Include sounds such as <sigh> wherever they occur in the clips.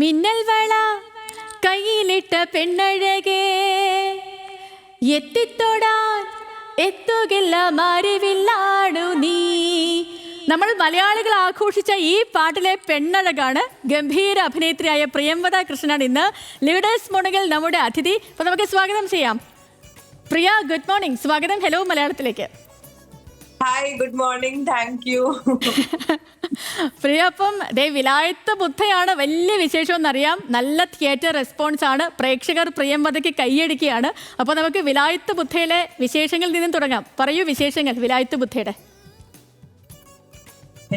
മിന്നൽ വള കയ്യിലിട്ട പെണ്ണഴകേ. എത്തിത്തൊടാൻ എത്തുകില്ല മറിവില്ലാടു നീ. നമ്മൾ മലയാളികൾ ആഘോഷിച്ച ഈ പാട്ടിലെ പെണ്ണഴകാണ് ഗംഭീര അഭിനേത്രിയായ പ്രിയംവദ കൃഷ്ണനാണ് ഇന്ന് ലീഡേഴ്സ് മോർണിംഗിൽ നമ്മുടെ അതിഥി. അപ്പോൾ നമുക്ക് സ്വാഗതം ചെയ്യാം. പ്രിയ ഗുഡ് മോർണിംഗ് സ്വാഗതം. ഹലോ മലയാളത്തിലേക്ക്. Hi good morning thank you Priya അപ്പം ദേ വിലായത്ത ബുദ്ധയാണ് വലിയ വിശേഷം എന്നറിയാം നല്ല തിയേറ്റർ റെസ്പോൺസ് ആണ്. പ്രേക്ഷകർ പ്രിയംവദയ്ക്ക് കൈയടിക്കുകയാണ്. അപ്പോൾ നമുക്ക് വിലായത്ത് ബുദ്ധയിലെ വിശേഷങ്ങളിൽ നിന്നും തുടങ്ങാം. പറയൂ വിശേഷങ്ങൾ വിലായത്ത് ബുദ്ധയുടെ.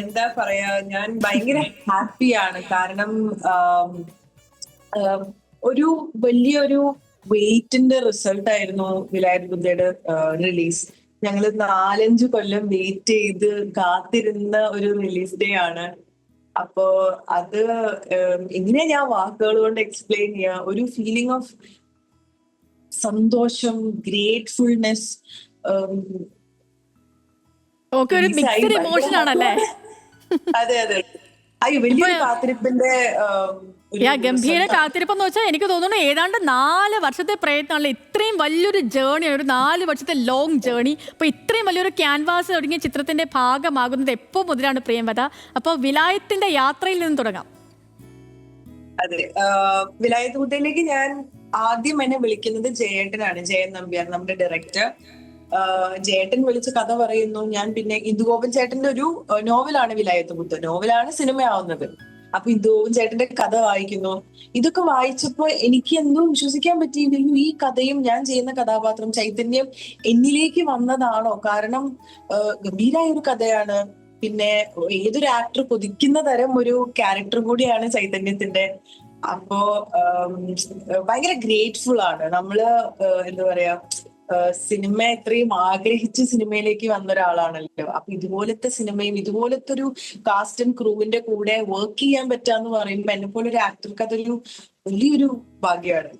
എന്താ പറയാ ഞാൻ ഭയങ്കര ഹാപ്പിയാണ്. കാരണം ഒരു വലിയൊരു വെയിറ്റിന്റെ റിസൾട്ട് ആയിരുന്നു വിലായത് ബുദ്ധയുടെ റിലീസ് ഞങ്ങൾ നാലഞ്ച് കൊല്ലം വെയിറ്റ് ചെയ്ത് കാത്തിരുന്ന ഒരു റിലീസ് ഡേ ആണ്. അപ്പോ അത് എങ്ങനെ എങ്ങനെയാ ഞാൻ വാക്കുകൾ കൊണ്ട് എക്സ്പ്ലെയിൻ ചെയ്യാ. ഒരു ഫീലിംഗ് ഓഫ് സന്തോഷം ഗ്രേറ്റ്ഫുൾനെസ് ഇമോഷൻ ആണല്ലേ? <laughs> അതെ അതെ. അയ്യോ വലിയൊരു കാത്തിരിപ്പിന്റെ യാ ഗംഭീര. കാത്തിരിപ്പെന്ന് വെച്ചാൽ എനിക്ക് തോന്നുന്നു ഏതാണ്ട് നാല് വർഷത്തെ പ്രയത്നമല്ല ഇത്രയും വലിയൊരു ജേണി ഒരു നാല് വർഷത്തെ ലോങ് ജേണി അപ്പോൾ ഇത്രയും വലിയൊരു ക്യാൻവാസ് തുടങ്ങിയ ചിത്രത്തിന്റെ ഭാഗമാകുന്നത് എപ്പോൾ മുതലാണ് പ്രിയംവത അപ്പോൾ വിലായത്തിന്റെ യാത്രയിൽ നിന്ന് തുടങ്ങാം. അതെ വിലായത്ത് ഞാൻ ആദ്യം എന്നെ വിളിക്കുന്നത് ജയേട്ടനാണ് ജയൻ നമ്പ്യാർ നമ്മുടെ ഡയറക്ടർ ജയേട്ടൻ വിളിച്ച് കഥ പറയുന്നു. ഞാൻ പിന്നെ ഇന്ദുഗോപൻ ചേട്ടന്റെ ഒരു നോവലാണ് വിലായത്ത്. കുത്ത് നോവലാണ് സിനിമയാവുന്നത്. അപ്പൊ ഇന്ദുഗോപൻ ചേട്ടന്റെ കഥ വായിക്കുന്നു. ഇതൊക്കെ വായിച്ചപ്പോ എനിക്ക് എന്തോ വിശ്വസിക്കാൻ പറ്റിയില്ലല്ലോ ഈ കഥയും ഞാൻ ചെയ്യുന്ന കഥാപാത്രം ചൈതന്യം എന്നിലേക്ക് വന്നതാണോ? കാരണം ഗംഭീരായ ഒരു കഥയാണ്. പിന്നെ ഏതൊരു ആക്ടർ കൊതിക്കുന്ന തരം ഒരു ക്യാരക്ടർ കൂടിയാണ് ചൈതന്യത്തിന്റെ. അപ്പോ ഭയങ്കര ഗ്രേറ്റ്ഫുൾ ആണ്. നമ്മൾ എന്താ പറയാ സിനിമ എത്രയും ആഗ്രഹിച്ച് സിനിമയിലേക്ക് വന്ന ഒരാളാണല്ലോ. അപ്പൊ ഇതുപോലത്തെ സിനിമയും ഇതുപോലത്തെ ഒരു കാസ്റ്റ് ആൻഡ് ക്രൂവിന്റെ കൂടെ വർക്ക് ചെയ്യാൻ പറ്റാന്ന് പറയുമ്പോ എന്നെ പോലെ ഒരു ആക്ടർക്ക് അതൊരു വലിയൊരു ഭാഗ്യമാണ്.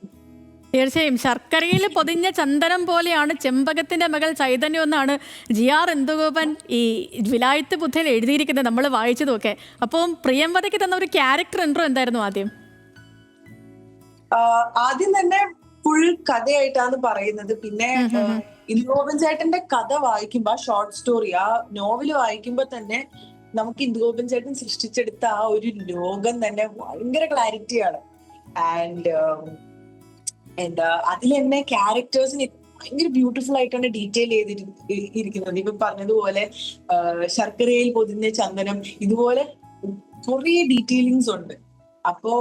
തീർച്ചയായും. ശർക്കരയിൽ പൊതിഞ്ഞ ചന്ദനം പോലെയാണ് ചെമ്പകത്തിന്റെ മകൾ ചൈതന്യം എന്നാണ് ജി ആർ എന്തുഗോപൻ ഈ വിലായത്ത് ബുദ്ധയിൽ എഴുതിയിരിക്കുന്നത്. നമ്മൾ വായിച്ചതുമൊക്കെ അപ്പം പ്രിയംവതയ്ക്ക് തന്ന ഒരു ക്യാരക്ടർ എൻട്രോ എന്തായിരുന്നു ആദ്യം? ആദ്യം തന്നെ ഫുൾ കഥയായിട്ടാണ് പറയുന്നത്. പിന്നെ ഇന്ദുഗോപൻ ചേട്ടന്റെ കഥ വായിക്കുമ്പോ ആ ഷോർട്ട് സ്റ്റോറി ആ നോവൽ വായിക്കുമ്പോ തന്നെ നമുക്ക് ഇന്ദുഗോപൻ ചേട്ടൻ സൃഷ്ടിച്ചെടുത്ത ആ ഒരു ലോകം തന്നെ ഭയങ്കര ക്ലാരിറ്റിയാണ് ആൻഡ് എന്താ അതിൽ തന്നെ ക്യാരക്ടേഴ്സിന് ഭയങ്കര ബ്യൂട്ടിഫുൾ ആയിട്ടാണ് ഡീറ്റെയിൽ ചെയ്തിരിക്കുന്നത് ഇപ്പൊ പറഞ്ഞതുപോലെ ശർക്കരയിൽ പൊതിഞ്ഞ ചന്ദനം ഇതുപോലെ കുറേ ഡീറ്റെയിലിങ്സ് ഉണ്ട്. അപ്പോ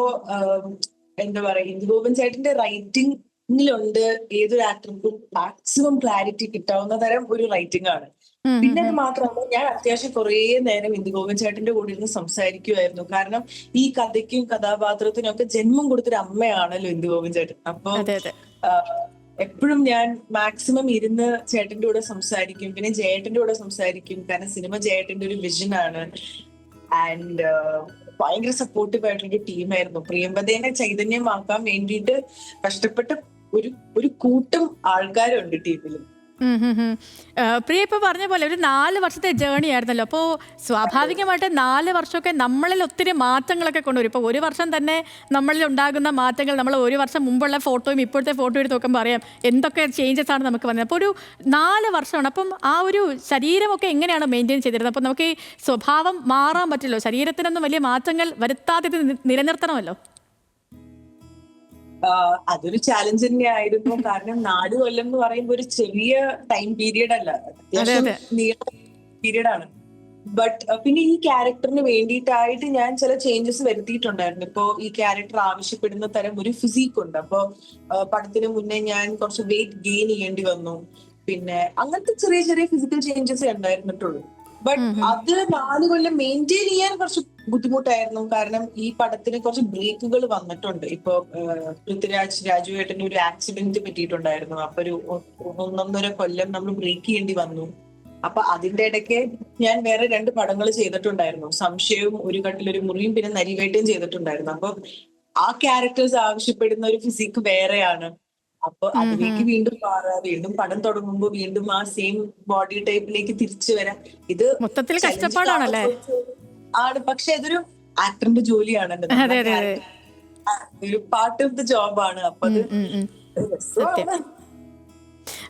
എന്താ പറയാ ഇന്ദുഗോപൻ ചേട്ടന്റെ റൈറ്റിംഗിലുണ്ട് ഏതൊരു ആക്ടർക്കും മാക്സിമം ക്ലാരിറ്റി കിട്ടാവുന്ന തരം ഒരു റൈറ്റിംഗ് ആണ്. പിന്നെ അത് മാത്രമല്ല ഞാൻ അത്യാവശ്യം കുറേ നേരം ഇന്ദുഗോപൻ ചേട്ടന്റെ കൂടെ ഇരുന്ന് സംസാരിക്കുമായിരുന്നു കാരണം ഈ കഥയ്ക്കും കഥാപാത്രത്തിനും ഒക്കെ ജന്മം കൊടുത്തൊരു അമ്മയാണല്ലോ ഇന്ദുഗോപൻ ചേട്ടൻ. അപ്പൊ എപ്പോഴും ഞാൻ മാക്സിമം ഇരുന്ന് ചേട്ടന്റെ കൂടെ സംസാരിക്കും പിന്നെ ജയേട്ടന്റെ കൂടെ സംസാരിക്കും. കാരണം സിനിമ ജയേട്ടന്റെ ഒരു വിഷൻ ആണ്. ആൻഡ് ഭയങ്കര സപ്പോർട്ടീവ് ആയിട്ടുള്ള ടീമായിരുന്നു പ്രിയമ്പതേനെ ചൈതന്യമാക്കാൻ വേണ്ടിയിട്ട് കഷ്ടപ്പെട്ട ഒരു ഒരു കൂട്ടം ആൾക്കാരുണ്ട് ടീമിൽ. പ്രിയ ഇപ്പൊ പറഞ്ഞ പോലെ ഒരു നാല് വർഷത്തെ ജേണി ആയിരുന്നല്ലോ. അപ്പോൾ സ്വാഭാവികമായിട്ട് നാല് വർഷമൊക്കെ നമ്മളിൽ ഒത്തിരി മാറ്റങ്ങളൊക്കെ കൊണ്ടുവരും. ഇപ്പൊ ഒരു വർഷം തന്നെ നമ്മളിൽ ഉണ്ടാകുന്ന മാറ്റങ്ങൾ നമ്മൾ ഒരു വർഷം മുമ്പുള്ള ഫോട്ടോയും ഇപ്പോഴത്തെ ഫോട്ടോ എടുത്ത് നോക്കുമ്പോൾ അറിയാം എന്തൊക്കെ ചേഞ്ചസ് ആണ് നമുക്ക് വന്നത്. അപ്പോൾ ഒരു നാല് വർഷമാണ്. അപ്പം ആ ഒരു ശരീരമൊക്കെ എങ്ങനെയാണ് മെയിന്റെയിൻ ചെയ്തിരുന്നത്? അപ്പോൾ നമുക്ക് ഈ സ്വഭാവം മാറാൻ പറ്റില്ലോ ശരീരത്തിനൊന്നും വലിയ മാറ്റങ്ങൾ വരുത്താതെ നിലനിർത്തണമല്ലോ. അതൊരു ചാലഞ്ച് തന്നെ ആയിരുന്നു കാരണം നാല് കൊല്ലം എന്ന് പറയുമ്പോൾ ഒരു ചെറിയ ടൈം പീരീഡ് അല്ല. അത്യാവശ്യം അതെ. നീള പീരീഡ് ആണ്. ബട്ട് പിന്നെ ഈ ക്യാരക്ടറിന് വേണ്ടിയിട്ടായിട്ട് ഞാൻ ചില ചേഞ്ചസ് വരുത്തിയിട്ടുണ്ടായിരുന്നു. ഇപ്പോ ഈ ക്യാരക്ടർ ആവശ്യപ്പെടുന്ന തരം ഒരു ഫിസിക് ഉണ്ട്. അപ്പോ പടത്തിന് മുന്നേ ഞാൻ കുറച്ച് വെയിറ്റ് ഗെയിൻ ചെയ്യേണ്ടി വന്നു. പിന്നെ അങ്ങനത്തെ ചെറിയ ചെറിയ ഫിസിക്കൽ ചേഞ്ചസ് ഉണ്ടായിരുന്നിട്ടുള്ളൂ. ബട്ട് അത് നാല് കൊല്ലം മെയിന്റെയിൻ ചെയ്യാൻ കുറച്ച് ബുദ്ധിമുട്ടായിരുന്നു. കാരണം ഈ പടത്തിന് കുറച്ച് ബ്രേക്കുകൾ വന്നിട്ടുണ്ട്. ഇപ്പൊ പൃഥ്വിരാജ് രാജുവേട്ടന് ഒരു ആക്സിഡന്റ് പറ്റിയിട്ടുണ്ടായിരുന്നു. അപ്പൊ ഒരു ഒന്നൊന്നര കൊല്ലം നമ്മൾ ബ്രേക്ക് ചെയ്യേണ്ടി വന്നു. അപ്പൊ അതിന്റെ ഇടയ്ക്ക് ഞാൻ വേറെ രണ്ട് പടങ്ങൾ ചെയ്തിട്ടുണ്ടായിരുന്നു. സംശയവും ഒരു കട്ടിലൊരു മുറിയും പിന്നെ നരിവേട്ടയും ചെയ്തിട്ടുണ്ടായിരുന്നു. അപ്പൊ ആ ക്യാരക്ടേഴ്സ് ആവശ്യപ്പെടുന്ന ഒരു ഫിസിക് വേറെയാണ്. അപ്പൊ അതിലേക്ക് വീണ്ടും മാറുക വീണ്ടും പടം തുടങ്ങുമ്പോൾ വീണ്ടും ആ സെയിം ബോഡി ടൈപ്പിലേക്ക് തിരിച്ചു വരാം. ഇത് മൊത്തത്തിൽ കഷ്ടപ്പാടാണല്ലേ? ആണ്. പക്ഷെ ഇതൊരു ആക്ടറിന്റെ ജോലിയാണ്. ഒരു പാർട്ട് ഓഫ് ദ ജോബാണ് അപ്പൊ അത്.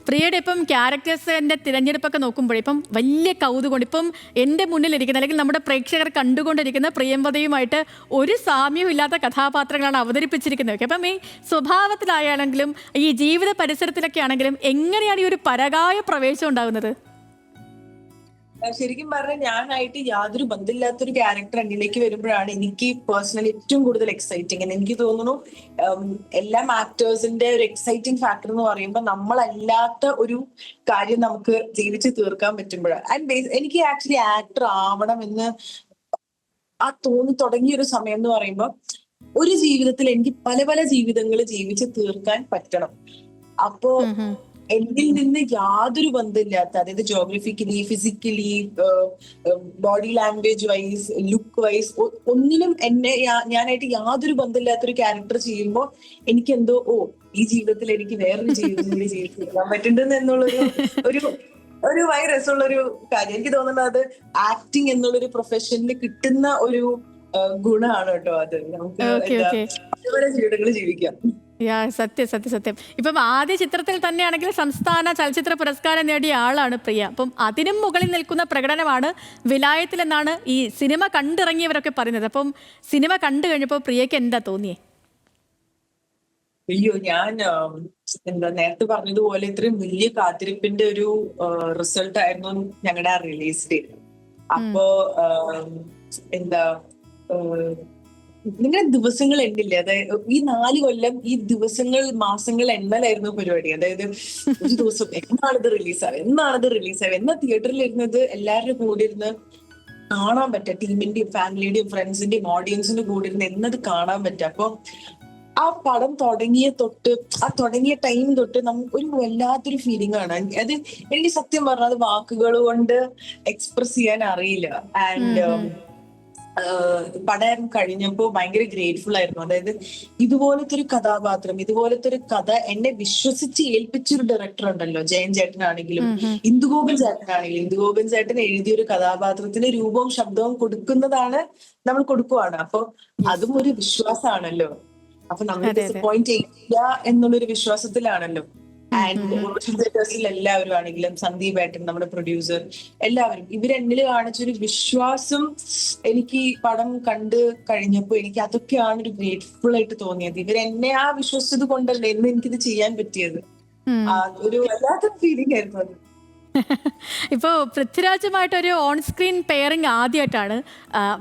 പ്രിയയുടെ ഇപ്പം ക്യാരക്ടേഴ്സിന്റെ തിരഞ്ഞെടുപ്പൊക്കെ നോക്കുമ്പോൾ ഇപ്പം വലിയ കൗതുകം ഇപ്പം എന്റെ മുന്നിലിരിക്കുന്ന അല്ലെങ്കിൽ നമ്മുടെ പ്രേക്ഷകർ കണ്ടുകൊണ്ടിരിക്കുന്ന പ്രിയമ്പതയുമായിട്ട് ഒരു സാമ്യവും ഇല്ലാത്ത കഥാപാത്രങ്ങളാണ് അവതരിപ്പിച്ചിരിക്കുന്നത്. അപ്പം ഈ സ്വഭാവത്തിലായാലെങ്കിലും ഈ ജീവിത പരിസരത്തിലൊക്കെ ആണെങ്കിലും എങ്ങനെയാണ് ഈ ഒരു പരകായ പ്രവേശം ഉണ്ടാകുന്നത്? ശരിക്കും പറഞ്ഞാൽ ഞാനായിട്ട് യാതൊരു ബന്ധമില്ലാത്തൊരു ക്യാരക്ടർ എന്നിലേക്ക് വരുമ്പോഴാണ് എനിക്ക് പേഴ്സണലി ഏറ്റവും കൂടുതൽ എക്സൈറ്റിങ് എനിക്ക് തോന്നുന്നു എല്ലാ ആക്ടേഴ്സിന്റെ ഒരു എക്സൈറ്റിംഗ് ഫാക്ടർ എന്ന് പറയുമ്പോൾ നമ്മളല്ലാത്ത ഒരു കാര്യം നമുക്ക് ജീവിച്ച് തീർക്കാൻ പറ്റുമ്പോഴാണ് ആൻഡ് എനിക്ക് ആക്ച്വലി ആക്ടർ ആവണം എന്ന് ആ തോന്നി തുടങ്ങിയ ഒരു സമയം എന്ന് പറയുമ്പോൾ ഒരു ജീവിതത്തിൽ എനിക്ക് പല പല ജീവിതങ്ങൾ ജീവിച്ച് തീർക്കാൻ പറ്റണം. അപ്പോ. എന്നിൽ നിന്ന് യാതൊരു ബന്ധമില്ലാത്ത അതായത് geographically physically body language wise look wise ഒന്നിനും എന്നെ ഞാനായിട്ട് യാതൊരു ബന്ധമില്ലാത്ത ഒരു ക്യാരക്ടർ ചെയ്യുമ്പോൾ എനിക്ക് എന്തോ ഓ ഈ ജീവിതത്തിൽ എനിക്ക് വേറൊരു ജീവിതം കൂടി ജീവിക്കാൻ പറ്റുന്നുണ്ട് എന്നുള്ളൊരു ഒരു ഒരു ഭയങ്കര രസമുള്ള ഒരു കാര്യം. എനിക്ക് തോന്നുന്നത് അത് ആക്ടിങ് എന്നുള്ളൊരു പ്രൊഫഷനിൽ കിട്ടുന്ന ഒരു ഗുണമാണ് കേട്ടോ അത്. നമുക്ക് ജീവിതങ്ങൾ ജീവിക്കാം. യാ സത്യം സത്യം സത്യം. ഇപ്പം ആദ്യ ചിത്രത്തിൽ തന്നെയാണെങ്കിൽ സംസ്ഥാന ചലച്ചിത്ര പുരസ്കാരം നേടിയ ആളാണ് പ്രിയ. അപ്പം അതിനും മുകളിൽ നിൽക്കുന്ന പ്രകടനമാണ് വിലായത്തിൽ എന്നാണ് ഈ സിനിമ കണ്ടിറങ്ങിയവരൊക്കെ പറയുന്നത്. അപ്പം സിനിമ കണ്ടു കഴിഞ്ഞപ്പോൾ പ്രിയക്ക് എന്താ തോന്നിയേ? അയ്യോ ഞാൻ എന്താ നേരത്തെ പറഞ്ഞതുപോലെ ഇത്രയും വലിയ കാത്തിരിപ്പിന്റെ ഒരു റിസൾട്ട് ആയിരുന്നു ഞങ്ങളുടെ ആ റിലീസ് ഡേറ്റ്. അപ്പോ എന്താ നിങ്ങളുടെ ദിവസങ്ങൾ എണ്ണില്ലേ? അതായത് ഈ നാല് കൊല്ലം ഈ ദിവസങ്ങൾ മാസങ്ങൾ എണ്ണലായിരുന്നു പരിപാടി. അതായത് ഒരു ദിവസം എന്നാണിത് റിലീസാവുക എന്നാണിത് റിലീസാവുക എന്നാ തിയേറ്ററിൽ ഇരുന്നത് എല്ലാവരുടെ കൂടെ ഇരുന്ന് കാണാൻ പറ്റുക? ടീമിന്റെയും ഫാമിലിയുടെയും ഫ്രണ്ട്സിന്റെയും ഓഡിയൻസിന്റെ കൂടെ ഇരുന്ന് എന്നത് കാണാൻ പറ്റുക? അപ്പൊ ആ പടം തുടങ്ങിയ തൊട്ട് ആ തുടങ്ങിയ ടൈം തൊട്ട് നമുക്ക് ഒരു വല്ലാത്തൊരു ഫീലിംഗ് ആണ്. അത് എനിക്ക് സത്യം പറഞ്ഞാൽ അത് വാക്കുകൾ കൊണ്ട് എക്സ്പ്രസ് ചെയ്യാൻ അറിയില്ല. ആൻഡ് പടം കഴിഞ്ഞപ്പോ ഭയങ്കര ഗ്രേറ്റ്ഫുൾ ആയിരുന്നു. അതായത് ഇതുപോലത്തെ ഒരു കഥാപാത്രം ഇതുപോലത്തെ ഒരു കഥ എന്നെ വിശ്വസിച്ച് ഏൽപ്പിച്ച ഒരു ഡയറക്ടർ ഉണ്ടല്ലോ ജയൻ ചേട്ടനാണെങ്കിലും ഇന്ദുഗോപൻ ചേട്ടനാണെങ്കിലും. ഇന്ദുഗോപൻ ചേട്ടൻ എഴുതിയ ഒരു കഥാപാത്രത്തിന് രൂപവും ശബ്ദവും കൊടുക്കുന്നതാണ് നമ്മൾ കൊടുക്കുവാണ്. അപ്പൊ അതും ഒരു വിശ്വാസമാണല്ലോ. അപ്പൊ നമ്മൾ. ഡിസപ്പോയിന്റ് ചെയ്യില്ല എന്നുള്ളൊരു വിശ്വാസത്തിലാണല്ലോ. ആൻഡ് ഓറിജിനൽ എല്ലാവരും ആണെങ്കിലും സന്ദീപ് ഏട്ടൻ നമ്മുടെ പ്രൊഡ്യൂസർ എല്ലാവരും. ഇവരെന്നിൽ കാണിച്ചൊരു വിശ്വാസം എനിക്ക് ഈ പടം കണ്ട് കഴിഞ്ഞപ്പോൾ എനിക്ക് അതൊക്കെയാണ് ഒരു ഗ്രേറ്റ്ഫുൾ ആയിട്ട് തോന്നിയത്. ഇവരെന്നെ ആ വിശ്വസിച്ചത് കൊണ്ടല്ലേ എന്ന് എനിക്കിത് ചെയ്യാൻ പറ്റിയത്. ആ, ഒരു വല്ലാത്ത ഫീലിംഗ് ആയിരുന്നു അത്. <laughs> ഇപ്പോൾ പൃഥ്വിരാജുമായിട്ട് ഒരു ഓൺ സ്ക്രീൻ പെയറിങ് ആദ്യമായിട്ടാണ്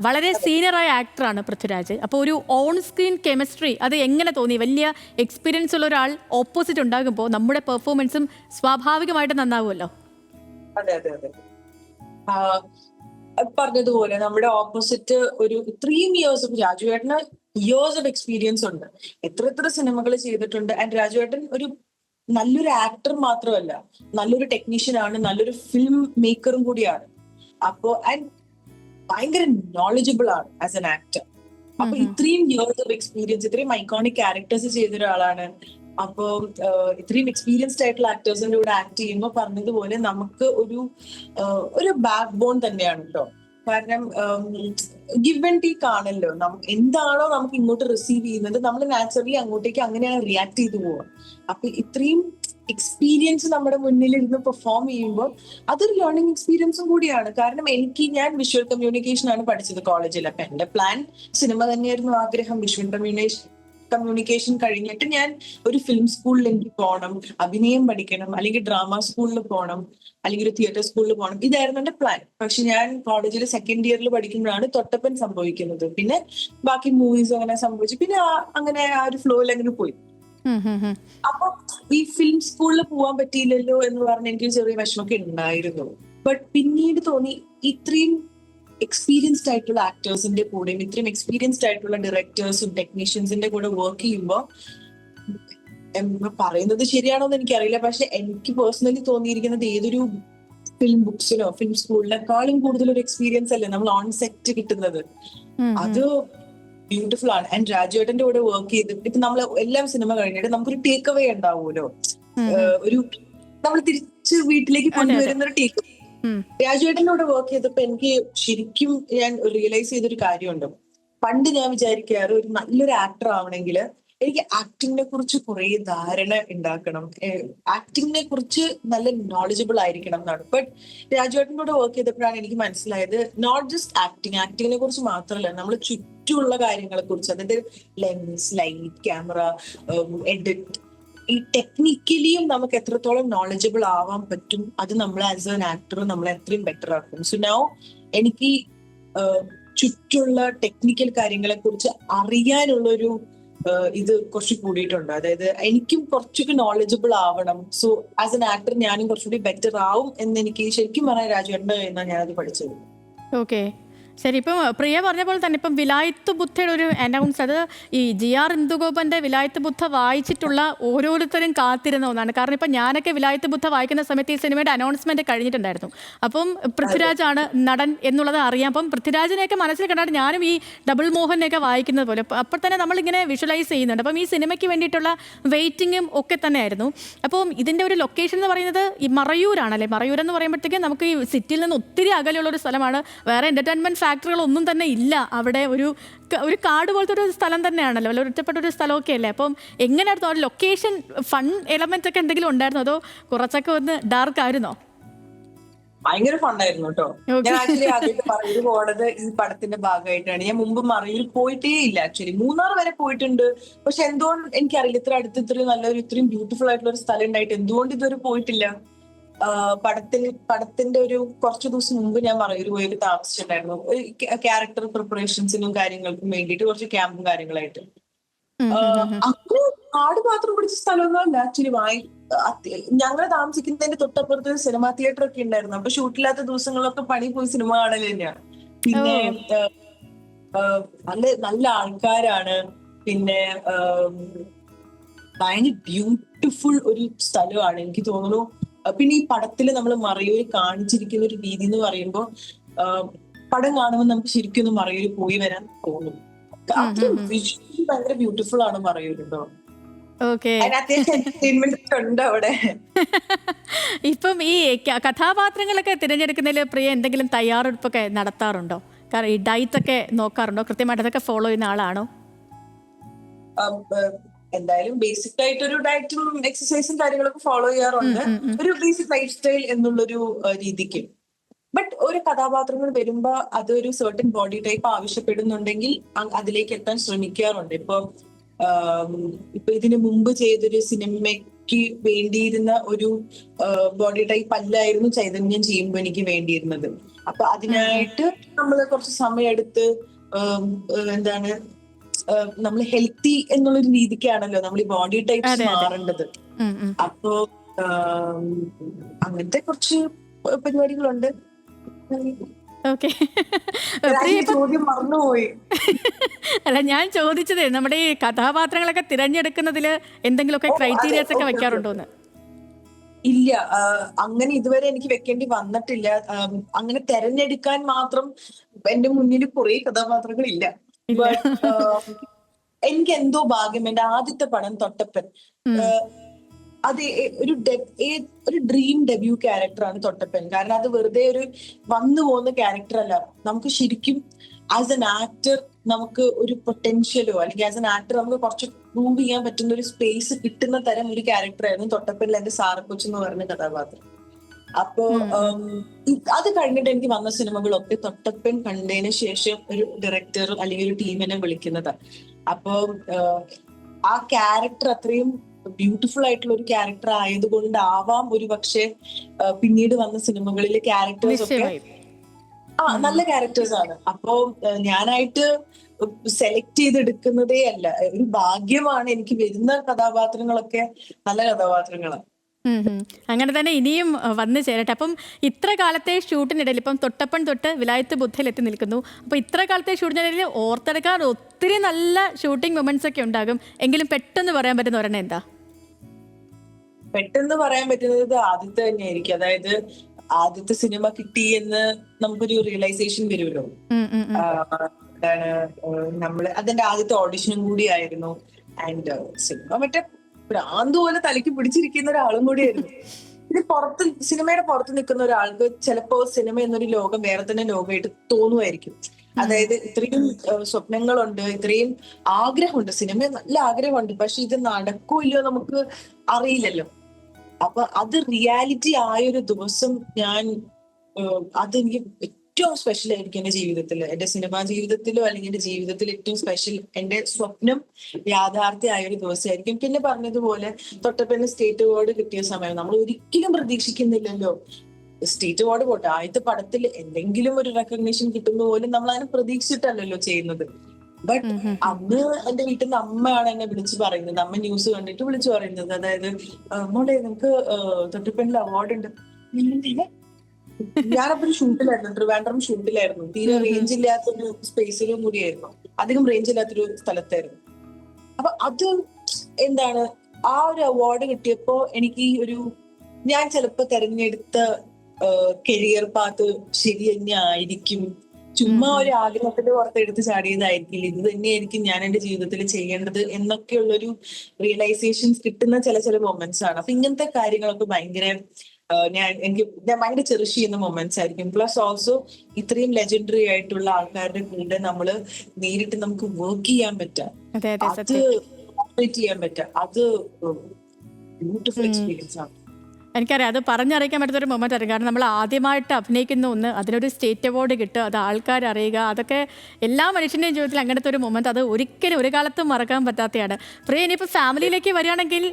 വളരെ സീനിയറായ ആക്ടറാണ് പൃഥ്വിരാജ്. അപ്പോൾ ഒരു ഓൺ സ്ക്രീൻ കെമിസ്ട്രി അത് എങ്ങനെ തോന്നി? വലിയ എക്സ്പീരിയൻസ് ഉള്ള ഒരാൾ ഓപ്പോസിറ്റ് ഉണ്ടാകുമ്പോൾ നമ്മുടെ പെർഫോമൻസും സ്വാഭാവികമായിട്ട് നന്നാവുമല്ലോ. അതെ അതെ അതെ. പറഞ്ഞതുപോലെ നമ്മുടെ ഓപ്പോസിറ്റ് ഒരു ഇത്രയും ഇയേഴ്സ് രാജുവേട്ടന് ഇയേഴ്സ് ഓഫ് എക്സ്പീരിയൻസ് ഉണ്ട്. എത്ര എത്ര സിനിമകൾ ചെയ്തിട്ടുണ്ട്. ആൻഡ് രാജുവേട്ടൻ ഒരു നല്ലൊരു ആക്ടർ മാത്രമല്ല നല്ലൊരു ടെക്നീഷ്യൻ ആണ് നല്ലൊരു ഫിലിം മേക്കറും കൂടിയാണ്. അപ്പോ ആൻഡ് ഭയങ്കര നോളജബിൾ ആണ് ആസ് എൻ ആക്ടർ അപ്പൊ ഇത്രയും ഇയേഴ്സ് ഓഫ് എക്സ്പീരിയൻസ് ഇത്രയും ഐക്കോണിക് ക്യാരക്ടേഴ്സ് ചെയ്ത ഒരാളാണ്. അപ്പോ ഇത്രയും എക്സ്പീരിയൻസ്ഡ് ആയിട്ടുള്ള ആക്ടേഴ്സിന്റെ കൂടെ ആക്ട് ചെയ്യുമ്പോൾ പറഞ്ഞതുപോലെ നമുക്ക് ഒരു ഒരു ബാക്ക് ബോൺ തന്നെയാണ് കേട്ടോ കാരണം ഗിവ് ആൻഡ് ടേക്ക് ആണല്ലോ. നമുക്ക് എന്താണോ നമുക്ക് ഇങ്ങോട്ട് റിസീവ് ചെയ്യുന്നത് നമ്മൾ നാച്ചുറലി അങ്ങോട്ടേക്ക് അങ്ങനെയാണ് റിയാക്ട് ചെയ്തു പോവുക. അപ്പൊ ഇത്രയും എക്സ്പീരിയൻസ് നമ്മുടെ മുന്നിൽ ഇരുന്ന് പെർഫോം ചെയ്യുമ്പോൾ അതൊരു ലേണിംഗ് എക്സ്പീരിയൻസും കൂടിയാണ്. കാരണം എനിക്ക് ഞാൻ വിഷ്വൽ കമ്മ്യൂണിക്കേഷൻ ആണ് പഠിച്ചത് കോളേജിൽ അപ്പൊ എന്റെ പ്ലാൻ സിനിമ തന്നെയായിരുന്നു ആഗ്രഹം. വിഷ്വൽ കമ്മ്യൂണിക്കേഷൻ കമ്മ്യൂണിക്കേഷൻ കഴിഞ്ഞിട്ട് ഞാൻ ഒരു ഫിലിം സ്കൂളിൽ എനിക്ക് പോകണം അഭിനയം പഠിക്കണം അല്ലെങ്കിൽ ഡ്രാമ സ്കൂളിൽ പോകണം അല്ലെങ്കിൽ ഒരു തിയേറ്റർ സ്കൂളിൽ പോകണം ഇതായിരുന്നു എന്റെ പ്ലാൻ പക്ഷെ ഞാൻ കോളേജിൽ സെക്കൻഡ് ഇയറിൽ പഠിക്കുമ്പോഴാണ് തൊട്ടപ്പൻ സംഭവിക്കുന്നത്. പിന്നെ ബാക്കി മൂവീസ് അങ്ങനെ സംഭവിച്ചു. പിന്നെ അങ്ങനെ ആ ഒരു ഫ്ലോയിൽ അങ്ങനെ പോയി. അപ്പൊ ഈ ഫിലിം സ്കൂളിൽ പോവാൻ പറ്റിയില്ലല്ലോ എന്ന് പറഞ്ഞ് എനിക്ക് ചെറിയ വിഷമൊക്കെ ഉണ്ടായിരുന്നു. ബട്ട് പിന്നീട് തോന്നി ഇത്രയും എക്സ്പീരിയൻസ്ഡ് ആയിട്ടുള്ള ആക്ടേഴ്സിന്റെ കൂടെയും ഇത്രയും എക്സ്പീരിയൻസ്ഡ് ആയിട്ടുള്ള ഡയറക്ടേഴ്സും ടെക്നീഷ്യൻസിന്റെ കൂടെ വർക്ക് ചെയ്യുമ്പോൾ പറയുന്നത് ശരിയാണോ എന്ന് എനിക്കറിയില്ല. പക്ഷെ എനിക്ക് പേഴ്സണലി തോന്നിയിരിക്കുന്നത് ഏതൊരു ഫിലിം ബുക്സിലോ ഫിലിം സ്കൂളിനെക്കാളും കൂടുതൽ ഒരു എക്സ്പീരിയൻസ് അല്ലേ നമ്മൾ ഓൺ സെറ്റ് കിട്ടുന്നത്. അത് ബ്യൂട്ടിഫുൾ ആണ്. ആൻഡ് രാജുവേട്ടന്റെ കൂടെ വർക്ക് ചെയ്ത് ഇപ്പൊ നമ്മൾ എല്ലാം സിനിമ കഴിഞ്ഞിട്ട് നമുക്കൊരു ടേക്ക് അവേ ഉണ്ടാവുമല്ലോ ഒരു നമ്മൾ തിരിച്ച് വീട്ടിലേക്ക് കൊണ്ടുവരുന്ന ഒരു ടേക്ക് കൂടെ വർക്ക് ചെയ്തപ്പോ എനിക്ക് ശരിക്കും ഞാൻ റിയലൈസ് ചെയ്തൊരു കാര്യമുണ്ട്. പണ്ട് ഞാൻ വിചാരിക്കാറ് ഒരു നല്ലൊരു ആക്ടർ ആവണമെങ്കിൽ എനിക്ക് ആക്ടിങ്ങിനെ കുറിച്ച് കുറെ ധാരണ ഉണ്ടാക്കണം. ആക്ടിങ്ങിനെ കുറിച്ച് നല്ല നോളജബിൾ ആയിരിക്കണം എന്നാണ്. ബട്ട് രാജുവേട്ടനോട് വർക്ക് ചെയ്തപ്പോഴാണ് എനിക്ക് മനസ്സിലായത് നോട്ട് ജസ്റ്റ് ആക്ടിങ് ആക്ടിങ്ങിനെ കുറിച്ച് മാത്രമല്ല നമ്മൾ ചുറ്റുമുള്ള കാര്യങ്ങളെ കുറിച്ച് അതായത് ലെൻസ് ലൈറ്റ് ക്യാമറ എഡിറ്റ് ഈ ടെക്നിക്കലിയും നമുക്ക് എത്രത്തോളം നോളജബിൾ ആവാൻ പറ്റും? അത് നമ്മൾ ആസ് എൻ ആക്ടർ നമ്മൾ എത്രയും ബെറ്റർ ആക്കും. സോ നൗ എനിക്ക് ചുറ്റുള്ള ടെക്നിക്കൽ കാര്യങ്ങളെ കുറിച്ച് അറിയാനുള്ളൊരു ഇത് കുറച്ച് കൂടിയിട്ടുണ്ട്. അതായത് എനിക്കും കുറച്ചൊക്കെ നോളജബിൾ ആവണം. സോ ആസ് എൻ ആക്ടർ ഞാനും കുറച്ചുകൂടി ബെറ്റർ ആവും എന്ന് എനിക്ക് ശരിക്കും പറയാൻ രാജുവേട്ടന്റെ എന്നാണ് ഞാനത് പഠിച്ചത്? ഓക്കെ ശരി ഇപ്പം പ്രിയ പറഞ്ഞ പോലെ തന്നെ ഇപ്പം വിലായത്ത് ബുദ്ധയുടെ ഒരു അനൗൺസ് അത് ഈ ജി ആർ ഇന്ദുഗോപന്റെ വിലായത്ത് ബുദ്ധ വായിച്ചിട്ടുള്ള ഓരോരുത്തരും കാത്തിരുന്ന ഒന്നാണ്. കാരണം ഇപ്പം ഞാനൊക്കെ വിലായത്ത് ബുദ്ധ വായിക്കുന്ന സമയത്ത് ഈ സിനിമയുടെ അനൗൺസ്മെന്റ് കഴിഞ്ഞിട്ടുണ്ടായിരുന്നു. അപ്പം പൃഥ്വിരാജാണ് നടൻ എന്നുള്ളത് അറിയാം. അപ്പം പൃഥ്വിരാജിനെയൊക്കെ മനസ്സിൽ കണ്ടാണ് ഞാനും ഈ ഡബിൾ മോഹനെയൊക്കെ വായിക്കുന്നത് പോലെ. അപ്പം തന്നെ നമ്മളിങ്ങനെ വിഷ്വലൈസ് ചെയ്യുന്നുണ്ട്. അപ്പം ഈ സിനിമയ്ക്ക് വേണ്ടിയിട്ടുള്ള വെയിറ്റിങ്ങും ഒക്കെ തന്നെയായിരുന്നു. അപ്പം ഇതിന്റെ ഒരു ലൊക്കേഷൻ എന്ന് പറയുന്നത് ഈ മറയൂരാണല്ലേ? മറയൂർ എന്ന് പറയുമ്പോഴത്തേക്കും നമുക്ക് ഈ സിറ്റിയിൽ നിന്ന് ഒത്തിരി അകലെയുള്ള ഒരു സ്ഥലമാണ്. വേറെ എന്റർടൈൻമെന്റ് ഫാക്ടറികളൊന്നും തന്നെ ഇല്ല. അവിടെ ഒരു ഒരു കാട് പോലത്തെ ഒരു സ്ഥലം തന്നെയാണല്ലോ. അല്ല ഒറ്റപ്പെട്ട ഒരു സ്ഥലമൊക്കെ അല്ലേ? അപ്പം എങ്ങനെയായിരുന്നു ആ ലൊക്കേഷൻ ഫൺ എലമെന്റ് ഒക്കെ എന്തെങ്കിലും ഉണ്ടായിരുന്നോ? അതോ കുറച്ചൊക്കെ ഒന്ന് ഡാർക്ക് ആയിരുന്നോ? ഭയങ്കര ഫണ്ടായിരുന്നു കേട്ടോ. ഞാൻ ആക്ച്വലി ആദ്യമായിട്ട് മറയൂർ പോണത് ഈ പടത്തിന്റെ ഭാഗമായിട്ടാണ്. ഞാൻ മുമ്പ് മറയൂർ പോയിട്ടേ ഇല്ല ആക്ച്വലി മൂന്നാർ വരെ പോയിട്ടുണ്ട്. പക്ഷെ എന്തുകൊണ്ട് എനിക്കറിയില്ല. ഇത്ര അടുത്ത് ഇത്രയും നല്ലൊരു ഇത്രയും ബ്യൂട്ടിഫുൾ ആയിട്ടുള്ള ഒരു സ്ഥലം ഉണ്ടായിട്ട് എന്തുകൊണ്ട് ഇതുവരെ പോയിട്ടില്ല? ആഹ് പടത്തിന് പടത്തിന്റെ ഒരു കുറച്ച് ദിവസം മുമ്പ് ഞാൻ മറയൂർ പോയിട്ട് താമസിച്ചിട്ടുണ്ടായിരുന്നു. ഒരു ക്യാരക്ടർ പ്രിപ്പറേഷൻസിനും കാര്യങ്ങൾക്കും വേണ്ടിയിട്ട് കുറച്ച് ക്യാമ്പും കാര്യങ്ങളായിട്ട്. അങ്ങനെ കാട് മാത്രം പിടിച്ച സ്ഥലമൊന്നുമല്ല ആക്ച്വലി വായി ഞങ്ങൾ താമസിക്കുന്നതിന്റെ തൊട്ടപ്പുറത്ത് ഒരു സിനിമാ തിയേറ്റർ ഒക്കെ ഉണ്ടായിരുന്നു. അപ്പൊ ഷൂട്ടില്ലാത്ത ദിവസങ്ങളൊക്കെ പണി പോയി സിനിമ കാണൽ തന്നെയാണ്. പിന്നെ നല്ല നല്ല ആൾക്കാരാണ്. പിന്നെ ഭയങ്കര ബ്യൂട്ടിഫുൾ ഒരു സ്ഥലമാണ്. എനിക്ക് തോന്നുന്നു പിന്നെ ഈ പടത്തിൽ നമ്മൾ മറയൂർ കാണിച്ചിരിക്കുന്ന ഒരു രീതി എന്ന് പറയുമ്പോൾ പടം കാണുമ്പോൾ നമുക്ക് ശരിക്കും ഒന്ന് മറയൂര് പോയി വരാൻ തോന്നും. ഭയങ്കര ബ്യൂട്ടിഫുൾ ആണ് മറയൂര് കേട്ടോ ഓക്കെ അതിന് അത്യാവശ്യം എന്റർടൈൻമെന്റ് അവിടെ? <laughs> ഇപ്പം ഈ കഥാപാത്രങ്ങളൊക്കെ തിരഞ്ഞെടുക്കുന്നതിൽ പ്രിയ എന്തെങ്കിലും തയ്യാറെടുപ്പൊക്കെ നടത്താറുണ്ടോ? കാരണം ഈ ഡയറ്റ് ഒക്കെ നോക്കാറുണ്ടോ? കൃത്യമായിട്ട് അതൊക്കെ ഫോളോ ചെയ്യുന്ന ആളാണോ? എന്തായാലും ബേസിക് ആയിട്ട് ഒരു ഡയറ്റും എക്സസൈസും കാര്യങ്ങളൊക്കെ ഫോളോ ചെയ്യാറുണ്ട്. ഒരു ബേസിക് ലൈഫ് സ്റ്റൈൽ എന്നുള്ളൊരു രീതിക്ക്. ബട്ട് ഒരു കഥാപാത്രങ്ങൾ വരുമ്പോ അതൊരു സെർട്ടൻ ബോഡി ടൈപ്പ് ആവശ്യപ്പെടുന്നുണ്ടെങ്കിൽ അതിലേക്ക് എത്താൻ ശ്രമിക്കാറുണ്ട്. ഇപ്പൊ ഇപ്പൊ ഇതിനു മുമ്പ് ചെയ്തൊരു സിനിമയ്ക്ക് വേണ്ടിയിരുന്ന ഒരു ബോഡി ടൈപ്പ് അല്ലായിരുന്നു ചൈതന്യം ചെയ്യുമ്പോൾ എനിക്ക് വേണ്ടിയിരുന്നത്. അപ്പൊ അതിനായിട്ട് നമ്മൾ കുറച്ച് സമയമെടുത്ത് എടുത്ത് എന്താണ് നമ്മൾ ഹെൽത്തി എന്നുള്ളൊരു രീതിക്കാണല്ലോ നമ്മൾ ഈ ബോഡി ടൈപ്സ് അതെ. മാറേണ്ടത്. അപ്പോ അങ്ങനത്തെ കുറച്ച് പരിപാടികളുണ്ട്. ഓക്കെ. അല്ല ഞാൻ ചോദിച്ചത് നമ്മുടെ ഈ കഥാപാത്രങ്ങളൊക്കെ തിരഞ്ഞെടുക്കുന്നതിൽ എന്തെങ്കിലുമൊക്കെ ക്രൈറ്റീരിയസ് ഒക്കെ വെക്കാറുണ്ടോന്ന് വെക്കാറുണ്ടോ ഇല്ല അങ്ങനെ ഇതുവരെ എനിക്ക് വെക്കേണ്ടി വന്നിട്ടില്ല. അങ്ങനെ തെരഞ്ഞെടുക്കാൻ മാത്രം എന്റെ മുന്നിൽ കുറെ കഥാപാത്രങ്ങൾ ഇല്ല എനിക്ക് എന്തോ ഭാഗ്യം എന്റെ ആദ്യത്തെ പടം തൊട്ടപ്പൻ. അത് ഒരു ഒരു ഡ്രീം ഡെബ്യൂ ക്യാരക്ടറാണ് തൊട്ടപ്പൻ. കാരണം അത് വെറുതെ ഒരു വന്നു പോകുന്ന ക്യാരക്ടർ അല്ല നമുക്ക് ശരിക്കും ആസ് എൻ ആക്ടർ നമുക്ക് ഒരു പൊട്ടൻഷ്യലോ അല്ലെങ്കിൽ ആസ് എൻ ആക്ടർ നമുക്ക് കുറച്ച് പ്രൂവ് ചെയ്യാൻ പറ്റുന്ന ഒരു സ്പേസ് കിട്ടുന്ന തരം ഒരു ക്യാരക്ടർ ആയിരുന്നു തൊട്ടപ്പനിൽ എന്റെ സാറക്കൊച്ചെന്ന് എന്ന് പറയുന്ന കഥാപാത്രം. അപ്പോ അത് കഴിഞ്ഞിട്ട് എനിക്ക് വന്ന സിനിമകളൊക്കെ തൊട്ടപ്പൻ കണ്ടതിന് ശേഷം ഒരു ഡയറക്ടർ അല്ലെങ്കിൽ ഒരു ടീമിനെ വിളിക്കുന്നത്. അപ്പോ ആ ക്യാരക്ടർ അത്രയും ബ്യൂട്ടിഫുൾ ആയിട്ടുള്ള ഒരു ക്യാരക്ടർ ആയതുകൊണ്ടാവാം ഒരു പക്ഷേ പിന്നീട് വന്ന സിനിമകളിലെ ക്യാരക്ടേഴ്സ് ഒക്കെ ആ നല്ല ക്യാരക്ടേഴ്സ് ആണ്. അപ്പോ ഞാനായിട്ട് സെലക്ട് ചെയ്തെടുക്കുന്നതേ അല്ല. ഒരു ഭാഗ്യമാണ് എനിക്ക് വരുന്ന കഥാപാത്രങ്ങളൊക്കെ നല്ല കഥാപാത്രങ്ങളാണ്. അങ്ങനെ തന്നെ ഇനിയും വന്ന് ചേരട്ടെ. അപ്പം ഇത്ര കാലത്തെ ഷൂട്ടിനിടയിൽ ഇപ്പം തൊട്ടപ്പൻ തൊട്ട് വിലായത്ത് ബുദ്ധയിലെത്തി നിൽക്കുന്നു. അപ്പം ഇത്ര കാലത്തെ ഷൂട്ടിനിടയിൽ ഓർത്തെടുക്കാൻ ഒത്തിരി നല്ല ഷൂട്ടിംഗ് മൊമെന്റ്സ് ഒക്കെ ഉണ്ടാകും. എങ്കിലും പെട്ടെന്ന് പറയാൻ പറ്റുന്ന ഒരെണ്ണം എന്താ? പെട്ടെന്ന് പറയാൻ പറ്റുന്നത് ആദ്യത്തെ തന്നെയായിരിക്കും. അതായത് ആദ്യത്തെ സിനിമ കിട്ടി എന്ന് നമുക്കൊരു റിയലൈസേഷൻ വരുമല്ലോ. എന്താണ് നമ്മൾ നമ്മൾ അതിന്റെ ആദ്യത്തെ ഓഡിഷനും കൂടി ആയിരുന്നു. ആൻഡ് സിനിമ മറ്റേ ഭ്രാന്ത് പോലെ തലയ്ക്ക് പിടിച്ചിരിക്കുന്ന ഒരാളും കൂടിയായിരുന്നു. ഇത് പുറത്ത് സിനിമയുടെ പുറത്ത് നിൽക്കുന്ന ഒരാൾക്ക് ചിലപ്പോ സിനിമ എന്നൊരു ലോകം വേറെ തന്നെ ലോകമായിട്ട് തോന്നുമായിരിക്കും. അതായത് ഇത്രയും സ്വപ്നങ്ങളുണ്ട് ഇത്രയും ആഗ്രഹമുണ്ട്. സിനിമ നല്ല ആഗ്രഹമുണ്ട് പക്ഷെ ഇത് നടക്കൂല്ലോ നമുക്ക് അറിയില്ലല്ലോ. അപ്പൊ അത് റിയാലിറ്റി ആയൊരു ദിവസം ഞാൻ അത് എനിക്ക് ഏറ്റവും സ്പെഷ്യൽ ആയിരിക്കും എന്റെ ജീവിതത്തിൽ. എന്റെ സിനിമാ ജീവിതത്തിലോ അല്ലെങ്കിൽ എന്റെ ജീവിതത്തിൽ ഏറ്റവും സ്പെഷ്യൽ എന്റെ സ്വപ്നം യാഥാർത്ഥ്യമായ ഒരു ദിവസമായിരിക്കും. പിന്നെ പറഞ്ഞതുപോലെ തൊട്ടപ്പന്നെ സ്റ്റേറ്റ് അവാർഡ് കിട്ടിയ സമയം നമ്മൾ ഒരിക്കലും പ്രതീക്ഷിക്കുന്നില്ലല്ലോ. സ്റ്റേറ്റ് അവാർഡ് പോട്ടെ ആദ്യത്തെ പടത്തിൽ എന്തെങ്കിലും ഒരു റെക്കഗ്നേഷൻ കിട്ടുന്ന പോലും നമ്മൾ അതിനെ പ്രതീക്ഷിച്ചിട്ടല്ലല്ലോ ചെയ്യുന്നത്. ബട്ട്. അന്ന് എന്റെ വീട്ടിൽ നിന്ന് അമ്മയാണ് എന്നെ വിളിച്ചു പറയുന്നത്. അമ്മ ന്യൂസ് കണ്ടിട്ട് വിളിച്ചു പറയുന്നത്. അതായത് "ആ, മോളെ നിനക്ക് തൊട്ടിപ്പണിൽ അവാർഡ് ഉണ്ട്. ഞാനപ്പോ ഷൂട്ടിലായിരുന്നു ട്രിവാൻഡ്രം ഷൂട്ടിലായിരുന്നു തീരെ റേഞ്ച് ഇല്ലാത്തൊരു സ്പേസിലും കൂടിയായിരുന്നു. അധികം റേഞ്ച് ഇല്ലാത്തൊരു സ്ഥലത്തായിരുന്നു. അപ്പൊ അത് എന്താണ് ആ ഒരു അവാർഡ് കിട്ടിയപ്പോ എനിക്ക് ഒരു ഞാൻ ചിലപ്പോ തെരഞ്ഞെടുത്ത കരിയർ പാത്ത് ശരി തന്നെ ആയിരിക്കും. ചുമ്മാ ഒരു ആഗ്രഹത്തിന്റെ പുറത്ത് എടുത്ത് ചാടിയതായിരിക്കില്ല. ഇത് തന്നെയായിരിക്കും ഞാൻ എന്റെ ജീവിതത്തിൽ ചെയ്യേണ്ടത് എന്നൊക്കെയുള്ളൊരു റിയലൈസേഷൻസ് കിട്ടുന്ന ചില ചില മൊമെന്റ്സ് ആണ്. അപ്പൊ ഇങ്ങനത്തെ കാര്യങ്ങളൊക്കെ ഭയങ്കര ഞാൻ എനിക്ക് ഞാൻ ഭയങ്കര ചെറിഷ് ചെയ്യുന്ന മൊമെന്റ്സ് ആയിരിക്കും. പ്ലസ് ഓൾസോ ഇത്രയും ലെജൻഡറി ആയിട്ടുള്ള ആൾക്കാരുടെ കൂടെ നമ്മൾ നേരിട്ട് നമുക്ക് വർക്ക് ചെയ്യാൻ പറ്റാം. അതെ ഓപ്പറേറ്റ് ചെയ്യാൻ പറ്റുക അത് ബ്യൂട്ടിഫുൾ എക്സ്പീരിയൻസ് ആണ്. എനിക്കറിയാം അത് പറഞ്ഞറിയിക്കാൻ ഒരു മൊമെന്റ് അറിയാം കാരണം നമ്മൾ ആദ്യമായിട്ട് അഭിനയിക്കുന്ന ഒന്ന് അതിനൊരു സ്റ്റേറ്റ് അവാർഡ് കിട്ടുക അത് ആൾക്കാർ അറിയുക അതൊക്കെ എല്ലാ മനുഷ്യന്റെയും ജീവിതത്തിൽ അങ്ങനത്തെ ഒരു മൊമെന്റ് അത് ഒരിക്കലും ഒരു കാലത്തും മറക്കാൻ പറ്റാത്തതാണ് പ്രിയ ഇനിയിപ്പോൾ ഫാമിലിയിലേക്ക് വരികയാണെങ്കിൽ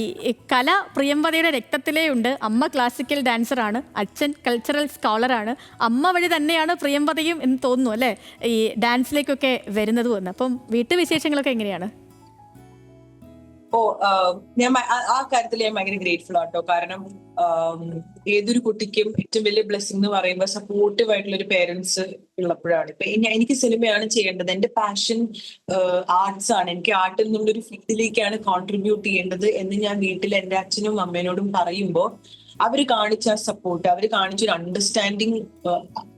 ഈ കല പ്രിയംവതയുടെ രക്തത്തിലേ ഉണ്ട്. അമ്മ ക്ലാസിക്കൽ ഡാൻസറാണ് അച്ഛൻ കൾച്ചറൽ സ്കോളറാണ് അമ്മ വഴി തന്നെയാണ് പ്രിയംവതയും എന്ന് തോന്നുന്നു അല്ലേ? ഈ ഡാൻസിലേക്കൊക്കെ വരുന്നതും എന്ന്. അപ്പം വീട്ടുവിശേഷങ്ങളൊക്കെ എങ്ങനെയാണ്? ആഹ് ഞാൻ ആ- കാര്യത്തിൽ ഞാൻ ഭയങ്കര ഗ്രേറ്റ്ഫുൾ ആട്ടോ. കാരണം ഏതൊരു കുട്ടിക്കും ഏറ്റവും വലിയ ബ്ലെസ്സിംഗ് എന്ന് പറയുമ്പോൾ സപ്പോർട്ടീവ് ആയിട്ടുള്ള ഒരു പേരൻസ് ഉള്ളപ്പോഴാണ്. ഇപ്പൊ എനിക്ക് സിനിമയാണ് ചെയ്യേണ്ടത്. എന്റെ പാഷൻ ആർട്സ് ആണ്. എനിക്ക് ആർട്ടിൽ നിന്നുള്ളൊരു ഫീൽഡിലേക്കാണ് കോൺട്രിബ്യൂട്ട് ചെയ്യേണ്ടത് എന്ന് ഞാൻ വീട്ടിൽ എന്റെ അച്ഛനും അമ്മേനോടും പറയുമ്പോൾ അവർ കാണിച്ച സപ്പോർട്ട് അവർ കാണിച്ച ഒരു അണ്ടർസ്റ്റാൻഡിങ്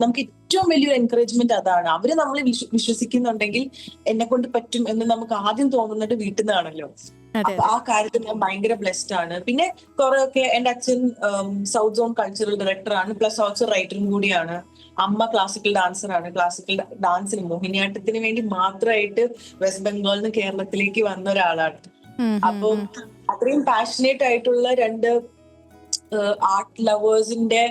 നമുക്ക് ഏറ്റവും വലിയൊരു എൻകറേജ്മെന്റ് അതാണ്. അവർ നമ്മളെ വിശ്വ- വിശ്വസിക്കുന്നുണ്ടെങ്കിൽ എന്നെ കൊണ്ട് പറ്റും എന്ന് നമുക്ക് ആദ്യം തോന്നുന്നത് വീട്ടിൽ നിന്നാണല്ലോ. അപ്പൊ ആ കാര്യത്തിൽ ഞാൻ ഭയങ്കര ബ്ലെസ്ഡ് ആണ്. പിന്നെ കുറെ ഒക്കെ എന്റെ അച്ഛൻ സൗത്ത് സോൺ കൾച്ചറൽ ഡയറക്ടർ ആണ്. പ്ലസ് ഓൾസോ റൈറ്ററും കൂടിയാണ്. അമ്മ ക്ലാസിക്കൽ ഡാൻസർ ആണ്. ക്ലാസിക്കൽ ഡാൻസിന് മോഹിനിയാട്ടത്തിന് വേണ്ടി മാത്രമായിട്ട് വെസ്റ്റ് ബംഗാളിൽ നിന്ന് കേരളത്തിലേക്ക് വന്ന ഒരാളാണ്. അപ്പൊ അത്രയും പാഷനേറ്റ് ആയിട്ടുള്ള രണ്ട് ആർട്ട് ലവേഴ്സിന്റെ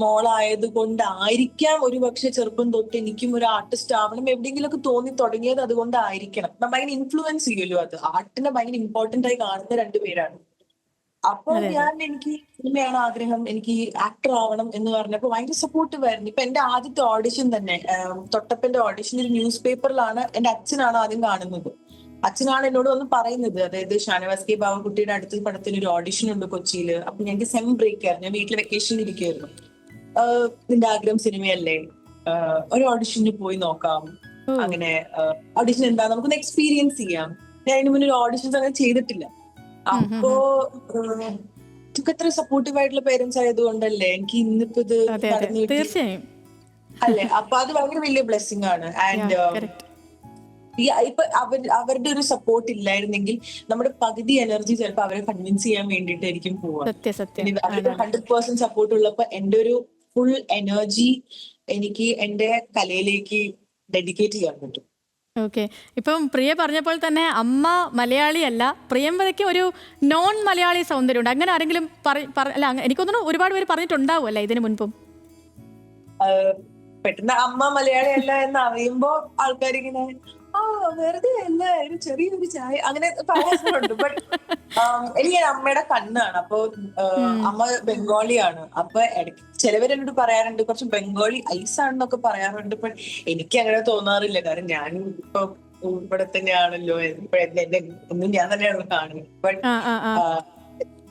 മോളായത് കൊണ്ടായിരിക്കാം ഒരു പക്ഷെ ചെറുപ്പം തൊട്ട് എനിക്കും ഒരു ആർട്ടിസ്റ്റ് ആവണം എവിടെയെങ്കിലുമൊക്കെ തോന്നി തുടങ്ങിയത് അതുകൊണ്ടായിരിക്കണം. ഭയങ്കര ഇൻഫ്ലുവൻസ് ചെയ്യുമല്ലോ അത്. ആർട്ടിനെ ഭയങ്കര ഇമ്പോർട്ടന്റ് ആയി കാണുന്ന രണ്ടുപേരാണ് അപ്പൊ. ഞാൻ എനിക്ക് സിനിമയാണ് ആഗ്രഹം. എനിക്ക് ആക്ടർ ആവണം എന്ന് പറഞ്ഞപ്പോ ഭയങ്കര സപ്പോർട്ടീവ് ആയിരുന്നു. ഇപ്പൊ എന്റെ ആദ്യത്തെ ഓഡിഷൻ തന്നെ തൊട്ടപ്പന്റെ ഓഡിഷൻ ഒരു ന്യൂസ് പേപ്പറിലാണ് എന്റെ അച്ഛനാണ് ആദ്യം കാണുന്നത്. അച്ഛനാണ് എന്നോട് വന്ന് പറയുന്നത്. അതായത് ഷാനവാസ് കെ ബാബുക്കുട്ടിയുടെ അടുത്ത പടത്തിന് ഒരു ഓഡിഷൻ ഉണ്ട് കൊച്ചിയിൽ അപ്പൊ ഞങ്ങൾക്ക് സെം ബ്രേക്ക് ആയിരുന്നു. ഞാൻ വീട്ടിൽ വെക്കേഷൻ ഇരിക്കുകയായിരുന്നു നിന്റെ ആഗ്രഹം സിനിമയല്ലേ? ഒരു ഓഡിഷന് പോയി നോക്കാം. അങ്ങനെ ഓഡിഷൻ എന്താ? നമുക്കൊന്ന് എക്സ്പീരിയൻസ് ചെയ്യാം. ഞാൻ അതിന് മുന്നേ ഒരു ഓഡിഷൻസ് അങ്ങനെ ചെയ്തിട്ടില്ല. അപ്പോ എനിക്ക് അത്ര സപ്പോർട്ടീവ് ആയിട്ടുള്ള പേരൻസ് ആയതുകൊണ്ടല്ലേ എനിക്ക് ഇന്നിപ്പോ ഇത് നടന്നു തീർച്ചയായും. അല്ലെ? അപ്പൊ അത് ഭയങ്കര വലിയ ബ്ലെസ്സിങ് ആണ്. ആൻഡ് ഈ ഇപ്പൊ അവർ അവരുടെ ഒരു സപ്പോർട്ട് ഇല്ലായിരുന്നെങ്കിൽ നമ്മുടെ പകുതി എനർജി ചിലപ്പോൾ അവരെ കൺവിൻസ് ചെയ്യാൻ വേണ്ടിയിട്ടായിരിക്കും പോവുക അവരുടെ ഹൺഡ്രഡ് പേഴ്സെന്റ് സപ്പോർട്ട് ഉള്ളപ്പോ എന്റെ ഒരു ഫുൾ എനർജി എനിക്ക് എന്റെ കലയിലേക്ക് ഡെഡിക്കേറ്റ് ചെയ്യാൻ പറ്റും. ഓക്കെ ഇപ്പം പ്രിയ പറഞ്ഞപ്പോൾ തന്നെ അമ്മ മലയാളിയല്ല പ്രിയംവതയ്ക്ക് ഒരു നോൺ മലയാളി സൗന്ദര്യമുണ്ട്. അങ്ങനെ ആരെങ്കിലും അല്ല എനിക്കൊന്നും ഒരുപാട് പേര് പറഞ്ഞിട്ടുണ്ടാവും അല്ലേ ഇതിനു മുൻപും? പെട്ടെന്ന് അമ്മ മലയാളിയല്ല എന്ന് അറിയുമ്പോ ആൾക്കാർ ഇങ്ങനെ ആ വെറുതെ അല്ല ഒരു ചെറിയൊരു ചായ. അങ്ങനെ പറയാറുണ്ട് ബട്ട് എനിക്ക് അമ്മയുടെ കണ്ണാണ്. അപ്പൊ അമ്മ ബംഗാളിയാണ്. അപ്പൊ ഇടയ്ക്ക് ചിലവരെന്നോട് പറയാറുണ്ട് കുറച്ച് ബംഗാളി ഐസ് ആണെന്നൊക്കെ പറയാറുണ്ട്. ബട്ട് എനിക്ക് അങ്ങനെ തോന്നാറില്ല. കാരണം ഞാൻ ഇപ്പൊ ഇവിടെ തന്നെയാണല്ലോ എന്റെ ഒന്നും ഞാൻ തന്നെയാണ് കാണുന്നത്. ബട്ട്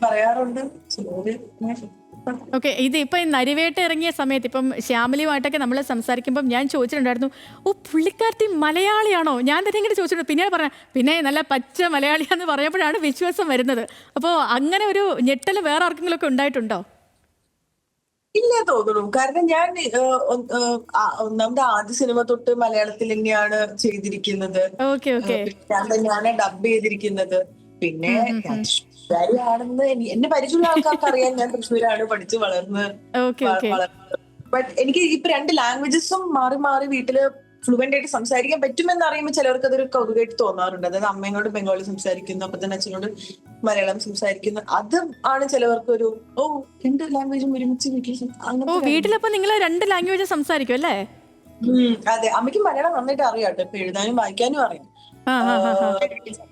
പറയാറുണ്ട്. ചിലവര് ഓക്കെ ഇത് ഇപ്പം നരിവേട്ട് ഇറങ്ങിയ സമയത്ത് ഇപ്പം ശ്യാമലിയുമായിട്ടൊക്കെ നമ്മൾ സംസാരിക്കുമ്പം ഞാൻ ചോദിച്ചിട്ടുണ്ടായിരുന്നു ഓ പുള്ളിക്കാരത്തി മലയാളിയാണോ? ഞാൻ തന്നെ ഇങ്ങനെ ചോദിച്ചിട്ടുണ്ട്. പിന്നെ പറഞ്ഞ പിന്നെ നല്ല പച്ച മലയാളിയാന്ന് പറയുമ്പോഴാണ് വിശ്വാസം വരുന്നത്. അപ്പോൾ അങ്ങനെ ഒരു ഞെട്ടൽ വേറെ ആർക്കെങ്കിലും ഒക്കെ ഉണ്ടായിട്ടുണ്ടോ? ഇല്ല തോന്നുന്നു. കാരണം ഞാൻ നമ്മുടെ ഒന്നാമത് ആദ്യ സിനിമ തൊട്ട് മലയാളത്തിൽ തന്നെയാണ് ചെയ്തിരിക്കുന്നത്. ഞാൻ തന്നെയാണ് ഡബ് ചെയ്തിരിക്കുന്നത്. പിന്നെ ആണെന്ന് തൃശ്ശൂരാണെന്ന് എന്നെ പരിചയമുള്ള ആൾക്കാർക്ക് അറിയാൻ ഞാൻ തൃശ്ശൂരാണ് പഠിച്ചു വളർന്ന് ബട്ട് എനിക്ക് ഇപ്പൊ രണ്ട് ലാംഗ്വേജസും മാറി മാറി വീട്ടിൽ ഫ്ലുവന്റ് ആയിട്ട് സംസാരിക്കാൻ പറ്റുമെന്ന് അറിയുമ്പോൾ ചിലർക്ക് അതൊരു കൗതുകമായിട്ട് തോന്നാറുണ്ട്. അതായത് അമ്മയോട് ബംഗാളി സംസാരിക്കുന്നു അപ്പൊ തന്നെ അച്ഛനോട് മലയാളം സംസാരിക്കുന്നു. അത് ആണ് ചിലവർക്ക് ഒരു ഓ രണ്ട് ലാംഗ്വേജും ഒരുമിച്ച് വീട്ടിൽ ഓ വീട്ടിലപ്പോ നിങ്ങൾ രണ്ട് ലാംഗ്വേജ് സംസാരിക്കും അല്ലേ? അതെ. അമ്മയ്ക്ക് മലയാളം നന്നായിട്ട് അറിയാം കേട്ടോ. ഇപ്പൊ എഴുതാനും വായിക്കാനും അറിയാം.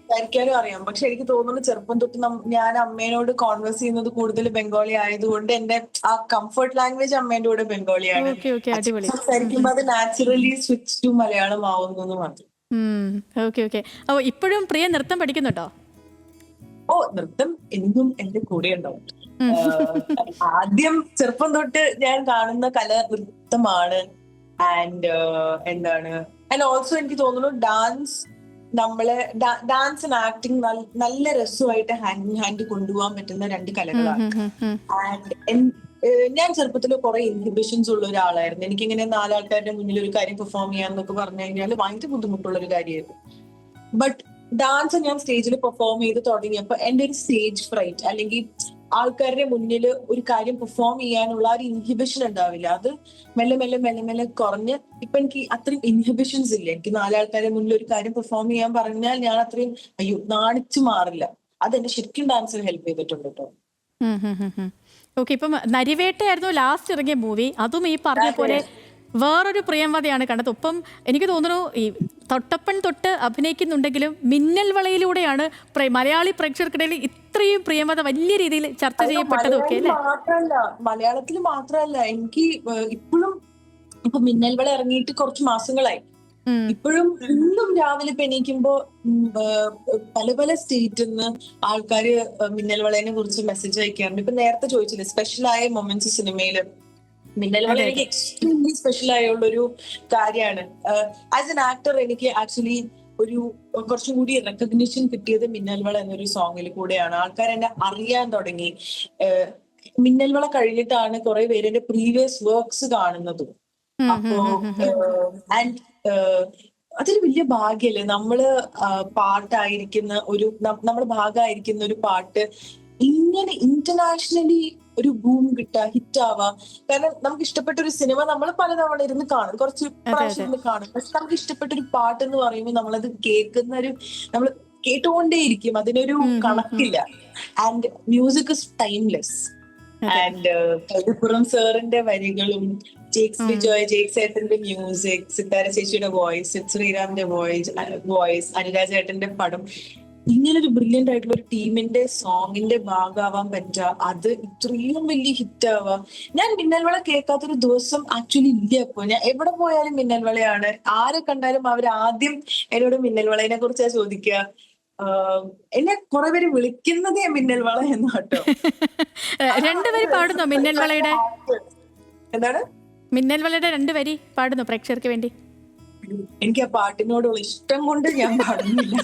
സംസാരിക്കാനും അറിയാം. പക്ഷെ എനിക്ക് തോന്നുന്നു ചെറുപ്പം തൊട്ട് ഞാൻ അമ്മേനോട് കോൺവേഴ്സ് ചെയ്യുന്നത് കൂടുതൽ ബംഗാളി ആയതുകൊണ്ട് എന്റെ ആ കംഫർട്ട് ലാംഗ്വേജ് അമ്മേന്റെ കൂടെ ബംഗാളിയാണ്. സംസാരിക്കുമ്പോ സംസാരിക്കുമ്പോൾ അത് നാച്ചുറലി സ്വിച്ച് ടു മലയാളം ആവുന്നു മാത്രം. Okay okay. ഓ ഇപ്പോഴും പ്രിയ നൃത്തം പഠിക്കുന്നുണ്ടോ? ഓ നൃത്തം എന്നും എന്റെ കൂടെ ഉണ്ടാവും. ആദ്യം ചെറുപ്പം തൊട്ട് ഞാൻ കാണുന്ന കല നൃത്തമാണ് ആൻഡ് എന്താണ്? ആൻഡ് ഓൾസോ എനിക്ക് തോന്നുന്നു ഡാൻസ് നമ്മളെ ഡാൻസ് ആൻഡ് ആക്ടിങ് നല്ല രസമായിട്ട് ഹാൻഡ് ഇൻ ഹാൻഡ് കൊണ്ടുപോകാൻ പറ്റുന്ന രണ്ട് കലകളാണ്. ആൻഡ് ഞാൻ ചെറുപ്പത്തിൽ കുറെ ഇൻഹിബിഷൻസ് ഉള്ള ഒരാളായിരുന്നു. എനിക്കിങ്ങനെ നാലാൾക്കാരുടെ മുന്നിൽ ഒരു കാര്യം പെർഫോം ചെയ്യാന്നൊക്കെ പറഞ്ഞു കഴിഞ്ഞാൽ ഭയങ്കര ബുദ്ധിമുട്ടുള്ള ഒരു കാര്യമായിരുന്നു ബട്ട് ഡാൻസ് ഞാൻ സ്റ്റേജിൽ പെർഫോം ചെയ്ത് തുടങ്ങിയപ്പോൾ എന്റെ ഒരു സ്റ്റേജ് ഫ്രൈറ്റ് അല്ലെങ്കിൽ ആൾക്കാരുടെ മുന്നിൽ ഒരു കാര്യം പെർഫോം ചെയ്യാനുള്ള ഒരു ഇൻഹിബിഷൻ ഉണ്ടാവില്ല. അത് മെല്ലെ മെല്ലെ മെല്ലെ മെല്ലെ കുറഞ്ഞ് ഇപ്പൊ എനിക്ക് അത്രയും ഇൻഹിബിഷൻസ് ഇല്ല. എനിക്ക് നാലാൾക്കാരുടെ മുന്നിൽ ഒരു കാര്യം പെർഫോം ചെയ്യാൻ പറഞ്ഞാൽ ഞാൻ അത്രയും അയ്യോ നാണിച്ചു മാറില്ല. അത് എന്നെ ശരിക്കും ഡാൻസിൽ ഹെൽപ്പ് ചെയ്തിട്ടുണ്ട് കേട്ടോ ഓക്കെ ഇപ്പം നരിവേട്ടയായിരുന്നു ലാസ്റ്റ് ഇറങ്ങിയ മൂവി അതും ഈ പറഞ്ഞ പോലെ വേറൊരു പ്രിയംവതയാണ് കണ്ടത്. ഒപ്പം എനിക്ക് തോന്നുന്നു ഈ തൊട്ടപ്പൻ തൊട്ട് അഭിനയിക്കുന്നുണ്ടെങ്കിലും മിന്നൽ വളയിലൂടെയാണ് മലയാളി പ്രേക്ഷകർക്കിടയിൽ ഇത്രയും പ്രിയമത വലിയ രീതിയിൽ ചർച്ച ചെയ്യപ്പെട്ടതൊക്കെ അല്ലേ? മാത്രല്ല. മലയാളത്തിൽ മാത്രമല്ല എനിക്ക് ഇപ്പോഴും ഇപ്പൊ മിന്നൽ വള ഇറങ്ങിയിട്ട് കുറച്ച് മാസങ്ങളായി. ഇപ്പോഴും ഇന്നും രാവിലെ ഏഹ്, പല പല സ്റ്റേറ്റിൽ നിന്ന് ആൾക്കാര് മിന്നൽ വളയെ കുറിച്ച് മെസ്സേജ് അയക്കാറുണ്ട്. ഇപ്പൊ നേരത്തെ ചോദിച്ചില്ലേ സ്പെഷ്യൽ ആയ മൊമെന്റ്സ് സിനിമയിൽ മിന്നൽ എനിക്ക് എക്സ്ട്രീംലി സ്പെഷ്യൽ ആയുള്ള ഒരു കാര്യമാണ്. ആസ് എൻ ആക്ടർ എനിക്ക് ആക്ച്വലി ഒരു കുറച്ചും കൂടി റെക്കഗ്നിഷൻ കിട്ടിയത് മിന്നൽ വള എന്നൊരു സോങ്ങിൽ കൂടെയാണ്. ആൾക്കാർ എന്നെ അറിയാൻ തുടങ്ങി. മിന്നൽവള മിന്നൽ വള കഴിഞ്ഞിട്ടാണ് കുറെ പേര് എന്റെ പ്രീവിയസ് വർക്ക്സ് കാണുന്നതും. അപ്പോ. ആൻഡ് അതൊരു വലിയ ഭാഗ്യല്ലേ നമ്മൾ പാട്ടായിരിക്കുന്ന ഒരു നമ്മുടെ ഭാഗമായിരിക്കുന്ന ഒരു പാട്ട് ഇങ്ങനെ ഇന്റർനാഷണലി ഒരു ബൂം കിട്ടുക ഹിറ്റ് ആവാ കാരണം നമുക്ക് ഇഷ്ടപ്പെട്ട ഒരു സിനിമ നമ്മൾ പലതവണ ഇരുന്ന് കാണും. കുറച്ച് പ്രാവശ്യം ഇരുന്ന് കാണും. പക്ഷെ നമുക്ക് ഇഷ്ടപ്പെട്ട ഒരു പാട്ട് എന്ന് പറയുമ്പോൾ നമ്മളത് കേൾക്കുന്ന ഒരു നമ്മൾ കേട്ടുകൊണ്ടേയിരിക്കും. അതിനൊരു കണക്കില്ല. And music is timeless and Kaithapram സാറിന്റെ വരികളും ജേക്സ് ബിജോയ് ജേക്സ് ഏട്ടന്റെ മ്യൂസിക് സിത്താര ചേച്ചിയുടെ വോയിസ് ശ്രീറാമിന്റെ വോയിസ് വോയിസ് അനുരാജ് ഏട്ടന്റെ പടം ഇങ്ങനെ ഒരു ബ്രില്യന്റ് ആയിട്ടുള്ള ഒരു ടീമിന്റെ സോങ്ങിന്റെ ഭാഗമാവാൻ പറ്റുക അത് ഇത്രയും വലിയ ഹിറ്റ് ആവാം. ഞാൻ മിന്നൽവള കേൾക്കാത്തൊരു ദിവസം ആക്ച്വലി ഇല്ല ഇപ്പൊ. ഞാൻ എവിടെ പോയാലും മിന്നൽവളയാണ്. ആരെ കണ്ടാലും അവർ ആദ്യം എന്നോട് മിന്നൽവളയെ കുറിച്ചാ ചോദിക്കുക എന്നെ കുറെ പേര് വിളിക്കുന്നതേ മിന്നൽവള എന്നാട്ടോ. <laughs> കേട്ടോ രണ്ടുപേര് പാടുന്നോ മിന്നൽവളയുടെ? എന്താണ്? മിന്നൽവളയുടെ രണ്ടുപേരി രണ്ട് വരി പാടുന്നു പ്രേക്ഷകർക്ക് വേണ്ടി? എനിക്ക് ആ പാട്ടിനോടുള്ള ഇഷ്ടം കൊണ്ട് ഞാൻ പാടുന്നില്ല.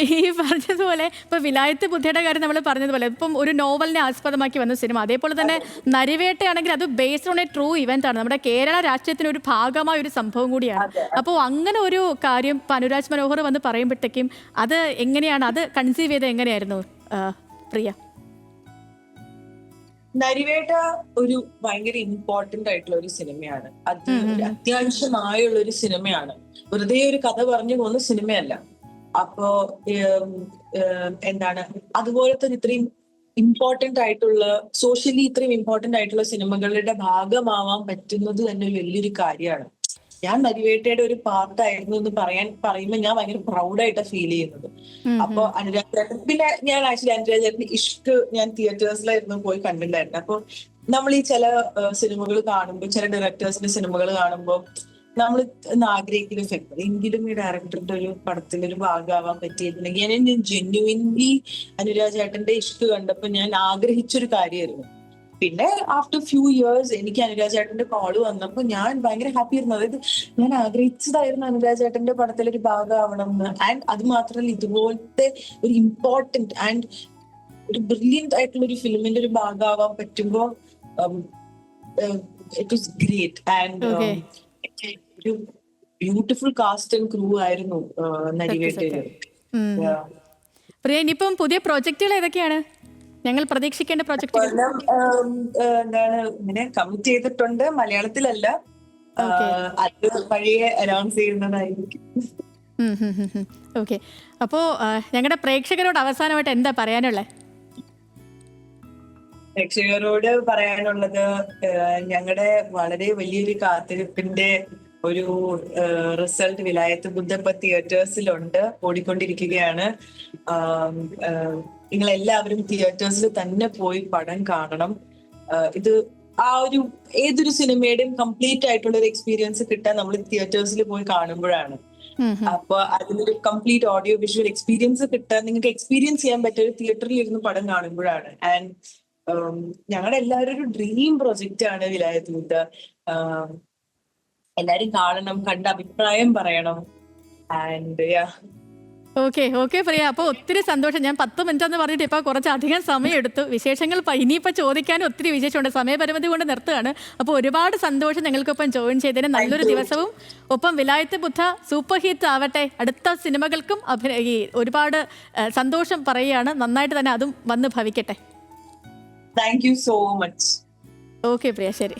ഈ പറഞ്ഞതുപോലെ ഇപ്പൊ വിലായത്ത് ബുദ്ധിയുടെ കാര്യം നമ്മൾ പറഞ്ഞതുപോലെ ഇപ്പം ഒരു നോവലിനെ ആസ്പദമാക്കി വന്ന സിനിമ. അതേപോലെ തന്നെ നരിവേട്ടയാണെങ്കിൽ അത് based on a true event ആണ്. നമ്മുടെ കേരള രാഷ്ട്രീയത്തിന് ഒരു ഭാഗമായ ഒരു സംഭവം കൂടിയാണ്. അപ്പോൾ അങ്ങനെ ഒരു കാര്യം അനുരാജ് മനോഹർ വന്ന് പറയുമ്പോഴത്തേക്കും അത് എങ്ങനെയാണ്? അത് കൺസീവ് ചെയ്ത് എങ്ങനെയായിരുന്നു? പ്രിയ? നരിവേട്ട ഒരു ഭയങ്കര ഇമ്പോർട്ടന്റ് ആയിട്ടുള്ള ഒരു സിനിമയാണ്. അത് അത്യാവശ്യമായുള്ള ഒരു സിനിമയാണ്. വെറുതെ ഒരു കഥ പറഞ്ഞു പോകുന്ന സിനിമയല്ല. അപ്പോ എന്താണ് അതുപോലെ എന്താണ് അതുപോലത്തെ ഇത്രയും ഇമ്പോർട്ടന്റ് ആയിട്ടുള്ള സോഷ്യലി ഇത്രയും ഇമ്പോർട്ടന്റ് ആയിട്ടുള്ള സിനിമകളുടെ ഭാഗമാവാൻ പറ്റുന്നത് തന്നെ വലിയൊരു കാര്യമാണ്. ഞാൻ നരിവേട്ടയുടെ ഒരു പാർട്ടായിരുന്നു എന്ന് പറയാൻ പറയുമ്പോൾ ഞാൻ ഭയങ്കര പ്രൗഡായിട്ടാണ് ഫീൽ ചെയ്യുന്നത്. അപ്പൊ അനുരാഗ് ചേട്ടൻ പിന്നെ ഞാൻ ആക്ച്വലി അനുരാഗ് ചേട്ടൻ ഇഷ്ക് ഞാൻ തിയേറ്റേഴ്സിലായിരുന്നു പോയി കണ്ടിട്ടുണ്ടായിരുന്നു. അപ്പൊ നമ്മൾ ഈ ചില സിനിമകൾ കാണുമ്പോൾ ചില ഡയറക്ടേഴ്സിന്റെ സിനിമകൾ കാണുമ്പോൾ നമ്മൾ ആഗ്രഹിക്കുന്ന ഫെക്ടർ എങ്കിലും ഈ ഡയറക്ടറുടെ ഒരു പടത്തിൽ ഒരു ഭാഗമാവാൻ പറ്റിയിരുന്നെങ്കിൽ ഞാൻ ജെന്യുവിൻലി അനുരാജ് ചേട്ടന്റെ ഇഷ്ട കണ്ടപ്പോൾ ഞാൻ ആഗ്രഹിച്ചൊരു കാര്യമായിരുന്നു. പിന്നെ ആഫ്റ്റർ ഫ്യൂ ഇയേഴ്സ് എനിക്ക് അനുരാജ് ചേട്ടന്റെ കോൾ വന്നപ്പോ ഞാൻ ഭയങ്കര ഹാപ്പി ആയിരുന്നു. അതായത് ഞാൻ ആഗ്രഹിച്ചതായിരുന്നു അനുരാജ് ചേട്ടന്റെ പടത്തിൽ ഒരു ഭാഗമാവണം എന്ന്. ആൻഡ് അത് മാത്രമല്ല ഇതുപോലത്തെ ഒരു ഇമ്പോർട്ടന്റ് ആൻഡ് ഒരു ബ്രില്യന്റ് ആയിട്ടുള്ള ഒരു ഫിലിമിന്റെ ഒരു ഭാഗമാവാൻ പറ്റുമ്പോ ഇറ്റ് വാസ് ഗ്രേറ്റ് ആൻഡ് ഒരു ബ്യൂട്ടിഫുൾ കാസ്റ്റ് ആൻഡ് ക്രൂ ആയിരുന്നു. Yeah. പ്രിയ ഇനിയിപ്പം പുതിയ പ്രോജക്റ്റുകൾ ഏതൊക്കെയാണ്? ഞങ്ങൾ പ്രതീക്ഷിക്കേണ്ട പ്രൊജക്റ്റുകൾ എന്താണ് ഇങ്ങനെ കമ്മിറ്റ് ചെയ്തിട്ടുണ്ട്. മലയാളത്തിലല്ല. അത് വഴിയെ അനൗൺസ് ചെയ്യുന്നതായിരിക്കും. ഓക്കെ അപ്പോ ഞങ്ങളുടെ പ്രേക്ഷകരോട് അവസാനമായിട്ട് എന്താ പറയാനുള്ളത് പ്രേക്ഷകരോട് പറയാനുള്ളത് ഞങ്ങളുടെ വളരെ വലിയൊരു കാത്തിരിപ്പിന്റെ ഒരു റിസൾട്ട് വിലായത്ത് ബുദ്ധപ്പ തിയേറ്റേഴ്സിലുണ്ട് ഓടിക്കൊണ്ടിരിക്കുകയാണ്. നിങ്ങൾ എല്ലാവരും തിയേറ്റേഴ്സിൽ തന്നെ പോയി പടം കാണണം. ഇത് ആ ഒരു ഏതൊരു സിനിമയുടെയും കംപ്ലീറ്റ് ആയിട്ടുള്ള ഒരു എക്സ്പീരിയൻസ് കിട്ടാൻ നമ്മൾ തിയേറ്റേഴ്സിൽ പോയി കാണുമ്പോഴാണ്. അപ്പൊ അതിനൊരു കംപ്ലീറ്റ് ഓഡിയോ വിഷ്വൽ എക്സ്പീരിയൻസ് കിട്ടാൻ നിങ്ങൾക്ക് എക്സ്പീരിയൻസ് ചെയ്യാൻ പറ്റിയ ഒരു തിയേറ്ററിൽ ഇരുന്ന് പടം കാണുമ്പോഴാണ്. ആൻഡ് ഞങ്ങളുടെ എല്ലാവരും ഒരു ഡ്രീം പ്രൊജക്റ്റ് ആണ് വിലായത്തൂത്ത് എല്ലാരും കാണണം കണ്ട അഭിപ്രായം പറയണം. And okay okay Priya. അപ്പോൾ ഒത്തിരി സന്തോഷം. ഞാൻ പത്ത് മിനിറ്റ് എന്ന് പറഞ്ഞിട്ട് ഇപ്പോൾ കുറച്ചധികം സമയം എടുത്തു വിശേഷങ്ങൾ പ- ചോദിക്കാൻ ഒത്തിരി വിശേഷമുണ്ട്. സമയപരിമിതി കൊണ്ട് നിർത്തുകയാണ്. അപ്പോൾ ഒരുപാട് സന്തോഷം ഞങ്ങൾക്കൊപ്പം ജോയിൻ ചെയ്തതിന്. നല്ലൊരു ദിവസവും. ഒപ്പം വിലായത്ത് ബുദ്ധ സൂപ്പർ ഹിറ്റ് ആവട്ടെ. അടുത്ത സിനിമകൾക്കും അഭിനയ ഒരുപാട് സന്തോഷം പറയുകയാണ്. നന്നായിട്ട് തന്നെ അതും വന്ന് ഭവിക്കട്ടെ. Thank you so much okay Priya. ശരി.